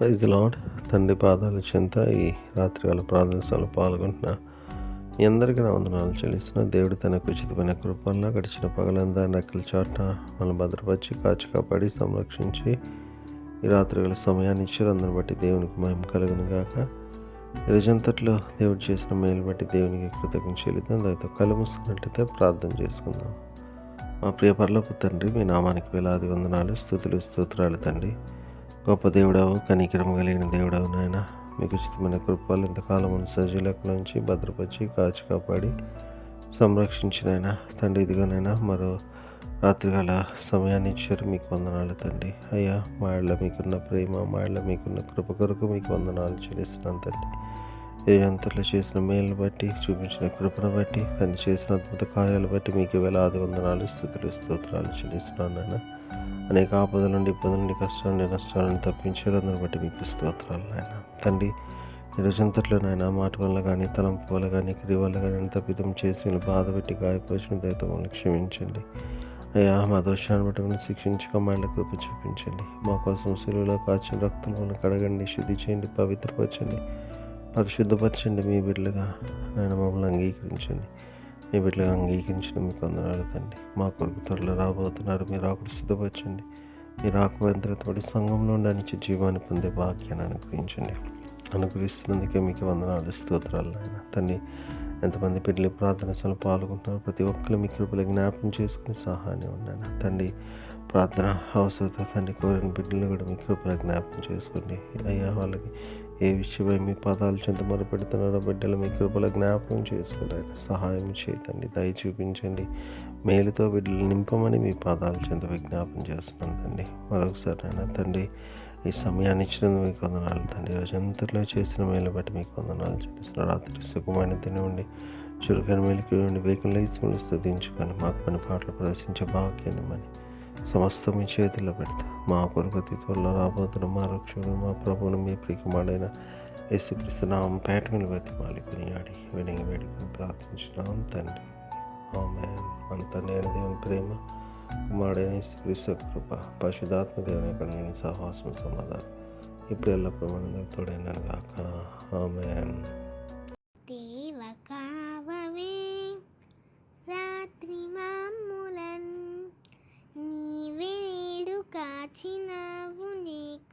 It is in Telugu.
ప్రైజ్ లాడ్ తండ్రి పాదాల చెంత ఈ రాత్రికాల ప్రార్థనలో పాల్గొంటున్న మీ అందరికీ నా వందనాలు చెల్లిస్తున్న. దేవుడు తనకు ఉచితమైన కృపల్లో గడిచిన పగలందా నక్కల చాటున మనం భద్రపరిచి కాచి కాపాడి సంరక్షించి ఈ రాత్రికాల సమయాన్ని ఇచ్చారు. అందరిని బట్టి దేవునికి మహిమ కలుగును గాక ఈ రోజంతట్లో దేవుడు చేసిన మేలు బట్టి దేవునికి కృతజ్ఞత చెల్లిద్దాం. దానితో కళ్ళు మూసుకున్నట్లయితే ప్రార్థన చేసుకుందాం. మా ప్రియ తండ్రి మీ నామానికి వేలాది వందనాలు స్థుతులు స్తోత్రాలు తండ్రి. గొప్ప దేవుడవు కనికరం కలిగిన దేవుడవు నాయన. మీకు ఉచితమైన కృపలు ఇంతకాలం ఉన్న సజీలకు నుంచి భద్రపరిచి కాచి కాపాడి సంరక్షించినైనా తండ్రి ఇదిగోనైనా మరో రాత్రికాల సమయాన్ని ఇచ్చారు. మీకు వందనాలు తండ్రి. అయ్యా మా ఇళ్ళ మీకున్న ప్రేమ మా ఇళ్ళ మీకున్న కృప కొరకు మీకు వందనాలు చెల్లిస్తున్నాను తండ్రి. ఏ చేసిన మేలును బట్టి చూపించిన కృపను బట్టి తను చేసిన అద్భుత కార్యాలు బట్టి మీకు వేలాది వందనాలు స్థుతులు స్తోత్రాలు చెల్లిస్తున్నాను నాయన. అనేక ఆపదల నుండి ఇబ్బందుల నుండి కష్టాల నుండి నష్టాల నుండి బట్టి మీకు స్తోత్రాలు నాయన. తండ్రి ఈ నాయన మాట వల్ల కానీ తలంపు వల్ల కానీ క్రియ వల్ల కానీ తప్పిదం చేసి మీరు బాధ పెట్టి గాయపరిచిన దయతో మమ్మల్ని క్షమించండి. అయ్యా మా దోషాన్ని బట్టి మనం శిక్షించక మా కృప చూపించండి. మా కోసం సెలవులో కాచిన రక్తం మనం కడగండి శుద్ధి చేయండి పవిత్రపరచండి. పరిశుద్ధపరచండి మీ బిడ్డలుగా. నేను మమ్మల్ని అంగీకరించండి. మీ బిడ్డలుగా అంగీకరించిన మీకు వందనాలు తండ్రి. మా కొడుకు త్వరలో రాబోతున్నారు. మీరు ఆకుడు సిద్ధపరచండి. మీరు ఆకుపోయిన సంఘంలో ఉండి జీవాన్ని పొందే భాగ్యాన్ని అనుగ్రహించండి. అనుగ్రహిస్తున్నందుకే మీకు వందనాలు స్తోత్రాలు నాయన. తండ్రి ఎంతమంది బిడ్డలు ప్రార్థన పాల్గొంటున్నారు ప్రతి ఒక్కరు మీ కృపలు జ్ఞాపకం చేసుకుని సహాయాన్ని ఉన్నాను తండ్రి ప్రార్థన అవసరత తండ్రి కోరిన బిడ్డలు కూడా మీ కృపల జ్ఞాపకం చేసుకోండి అయ్యా వాళ్ళకి ఏ విషయమై మీ పదాలు చెంత మొదలుపెడుతున్నారో బిడ్డలు మీ కృపల జ్ఞాపకం చేసుకోవాలి సహాయం చేయండి దయ చూపించండి. మేలుతో బిడ్డలు నింపమని మీ పాదాలు చెంత విజ్ఞాపం చేస్తున్నాను తండ్రి. మరొకసారి అయినా తండ్రి ఈ సమయాన్ని ఇచ్చినందుకు మీకు వందనాలు తండ్రి. రోజంతట్లో చేసిన మేలు బట్టి మీకు వందనాలు చేసిన రాత్రి సుఖమైన తినండి చురుకైన మేలుకి వేకులు లేచి స్థుతించుకొని మాకు పని పాటలు ప్రదర్శించే భాగ్యాన్ని మని సమస్తము చేతిలో పెడతా. మా కొరకు త్వరలో రాబోతున్న మా రక్షకుడు మా ప్రభువును మీ ప్రియకుమారుడైన యేసుక్రీస్తునాం పేట మీద మాలికుని కొనియాడి వినగి వేడుకొని ప్రార్థించినాం తండ్రి. ఆమె అంత నేను దేవుని ప్రేమ కుమారుడైన యేసుక్రీస్తు కృప పరిశుధాత్మ దేవుని యొక్క నేను సహవాసం సమాధానం ఇప్పుడు ఎల్లప్పుడూ మన తోడైన కాక ఆమెన్.